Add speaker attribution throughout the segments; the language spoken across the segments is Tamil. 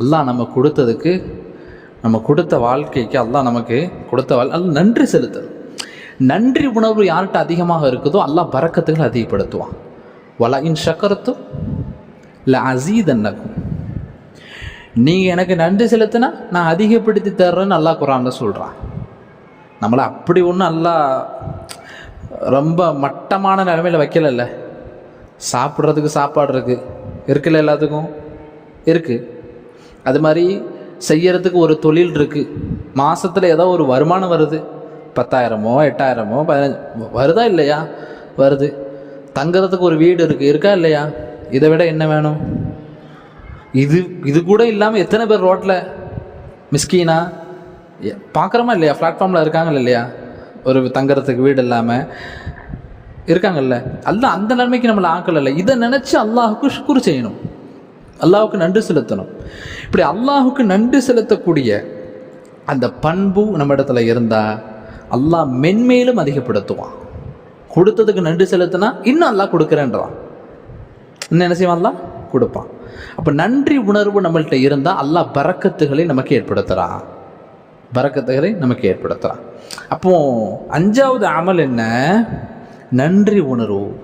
Speaker 1: அல்லாஹ் நம்ம கொடுத்ததுக்கு நம்ம கொடுத்த வாழ்க்கைக்கு அல்லாஹ் நமக்கு கொடுத்த வாழ் அல்ல நன்றி செலுத்தல் நன்றி உணர்வு யார்கிட்ட அதிகமாக இருக்குதோ அல்லாஹ் பறக்கத்துகள் அதிகப்படுத்துவான். வல இன் சக்கரத்தும் இல்லை அசீதன்னக்கும் நீங்கள் எனக்கு நன்றி செலுத்தினா நான் அதிகப்படுத்தி தர்றேன்னு அல்லாஹ் குரான்ல சொல்கிறான் நம்மளை அப்படி ஒன்றும் நல்லா ரொம்ப மட்டமான நிலைமையில் வைக்கலல்ல. சாப்பிட்றதுக்கு சாப்பாடு இருக்குது இருக்குல்ல எல்லாத்துக்கும்? இருக்குது அது மாதிரி செய்யறதுக்கு ஒரு தொழில் இருக்குது மாசத்துல ஏதோ ஒரு வருமானம் வருது. பத்தாயிரமோ எட்டாயிரமோ பதினஞ்சு வருதா இல்லையா? வருது. தங்குறதுக்கு ஒரு வீடு இருக்குது இருக்கா இல்லையா? இதை விட என்ன வேணும்? இது இது கூட இல்லாமல் எத்தனை பேர் ரோட்டில் மிஸ்கீனா? பார்க்குறோமா இல்லையா? பிளாட்ஃபார்மில் இருக்காங்கல்ல இல்லையா? ஒரு தங்குறதுக்கு வீடு இல்லாமல் இருக்காங்கல்ல? அல்ல அந்த நன்மைக்கு நம்மளை ஆக்கலைல்ல இதை நினச்சி அல்லாஹுக்கு ஷுக்குர் செய்யணும். அல்லாஹுக்கு நன்றி செலுத்தணும். இப்படி அல்லாஹுக்கு நன்றி செலுத்தக்கூடிய அந்த பண்பு நம்ம இடத்துல இருந்தால் அல்லாஹ் மென்மேலும் அதிகப்படுத்துவான். கொடுத்ததுக்கு நன்றி செலுத்தினா இன்னும் அல்லாஹ் கொடுக்குறேன்றான். இன்னும் என்ன செய்வான் அல்லாஹ்? கொடுப்பான். அப்போ நன்றி உணர்வு நம்மள்கிட்ட இருந்தால் அல்லாஹ் பறக்கத்துகளை நமக்கு ஏற்படுத்துகிறான் பறக்கத்துகளை நமக்கு ஏற்படுத்துகிறான் அப்போது அஞ்சாவது அமல் என்ன? நன்றி உணர்வு.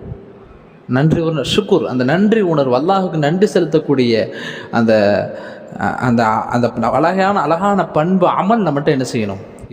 Speaker 1: நன்றி உணர்வு ஷுக்குர். அந்த நன்றி உணர்வு அல்லாஹுக்கு நன்றி செலுத்தக்கூடிய அந்த அந்த அந்த அழகான அழகான பண்பு அமல் நம்மகிட்ட என்ன செய்யணும்?